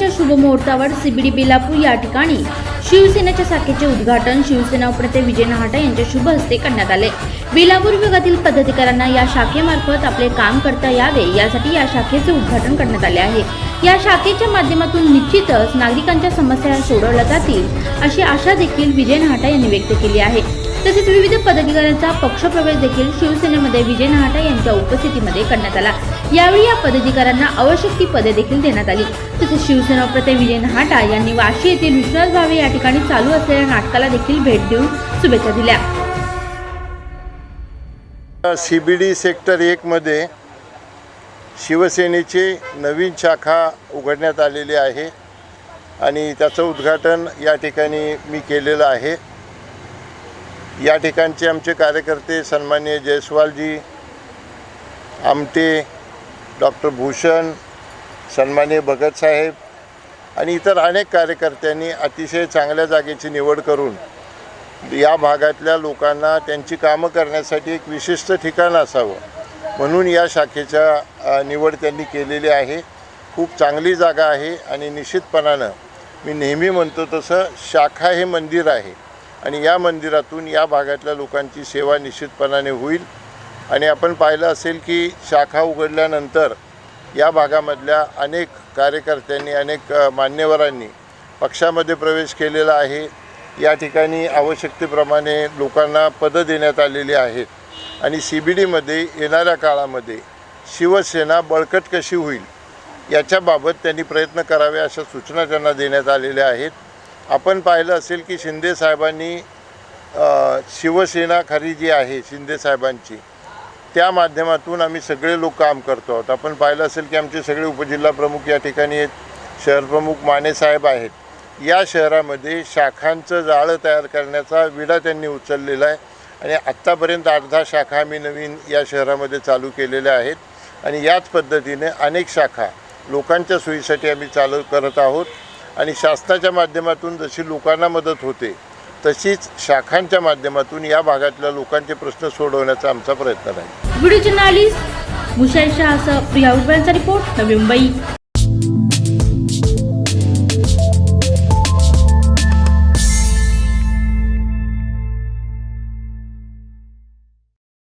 शुभमुहूर्तावर CBD Belapur या ठिकाणी शिवसेनेच्या शाखेचे उद्घाटन शिवसेना उपनेते विजय नहाटा यांच्या शुभ हस्ते करण्यात आले. बेलापूर विभागातील पदाधिकाऱ्यांना या शाखेमार्फत आपले काम करता यावे यासाठी या शाखेचे उद्घाटन करण्यात आले आहे. या शाखेच्या माध्यमातून निश्चितच नागरिकांच्या समस्या सोडवल्या जातील अशी आशा देखील विजय नहाटा यांनी व्यक्त केली आहे. तसेच विविध पदाधिकाऱ्यांचा पक्षप्रवेश देखील शिवसेनेमध्ये विजय नहाटा यांच्या उपस्थितीमध्ये करण्यात आला. यावेळी या पदाधिकाऱ्यांना आवश्यक ती पदे देखील देण्यात आली. तसेच शिवसेना प्रते विजय नहाटा यांनी वाशी येथील विश्वास भावे या ठिकाणी चालू असलेल्या नाटकाला देखील भेट देऊन शुभेच्छा दिल्या. सी बी डी सेक्टर एकमध्ये शिवसेनेची नवीन शाखा उघडण्यात आलेली आहे आणि त्याचं उद्घाटन या ठिकाणी मी केलेलं आहे. या ठिकाणचे आमचे कार्यकर्ते सन्मान्य जयस्वालजी आमटे डॉक्टर भूषण सन्मान्य भगतसाहेब आणि इतर अनेक कार्यकर्त्यांनी अतिशय चांगल्या जागेची निवड करून या भागातल्या लोकांना त्यांची कामं करण्यासाठी एक विशिष्ट ठिकाण असावं म्हणून या शाखेच्या निवड त्यांनी केलेली आहे. खूप चांगली जागा आहे आणि निश्चितपणानं मी नेहमी म्हणतो तसं शाखा हे मंदिर आहे. आणि या मंदिरातून या भागातल्या लोकांची सेवा निश्चितपणाने होईल. आणि आपण पाहिलं असेल की शाखा उघडल्यानंतर या भागामधल्या अनेक कार्यकर्त्यांनी अनेक मान्यवरांनी पक्षामध्ये प्रवेश केलेला आहे. या ठिकाणी आवश्यकतेप्रमाणे लोकांना पदं देण्यात आलेली आहेत. आणि सी बी डीमध्ये येणाऱ्या काळामध्ये शिवसेना बळकट कशी होईल याच्याबाबत त्यांनी प्रयत्न करावे अशा सूचना त्यांना देण्यात आलेल्या आहेत. आपण पाहिलं असेल की शिंदे साहेबांनी शिवसेना खरी जी आहे शिंदे साहेबांची त्या माध्यमातून आम्ही सगळे लोक काम करतो आहोत. आपण पाहिलं असेल की आमचे सगळे उपजिल्हा प्रमुख या ठिकाणी आहेत. शहरप्रमुख माने साहेब आहेत. या शहरामध्ये शाखांचं जाळं तयार करण्याचा विडा त्यांनी उचललेला आहे. आणि आत्तापर्यंत आठ दहा शाखा आम्ही नवीन या शहरामध्ये चालू केलेल्या आहेत. आणि याच पद्धतीने अनेक शाखा लोकांच्या सोयीसाठी आम्ही चालू करत आहोत. आणि शासनाच्या माध्यमातून जशी लोकांना मदत होते तशीच शाखांच्या माध्यमातून या भागातल्या लोकांचे प्रश्न सोडवण्याचा आमचा प्रयत्न राहील. व्हिडिओ जर्नालिस्ट मुशाई शहासह प्रिया रिपोर्ट नवी मुंबई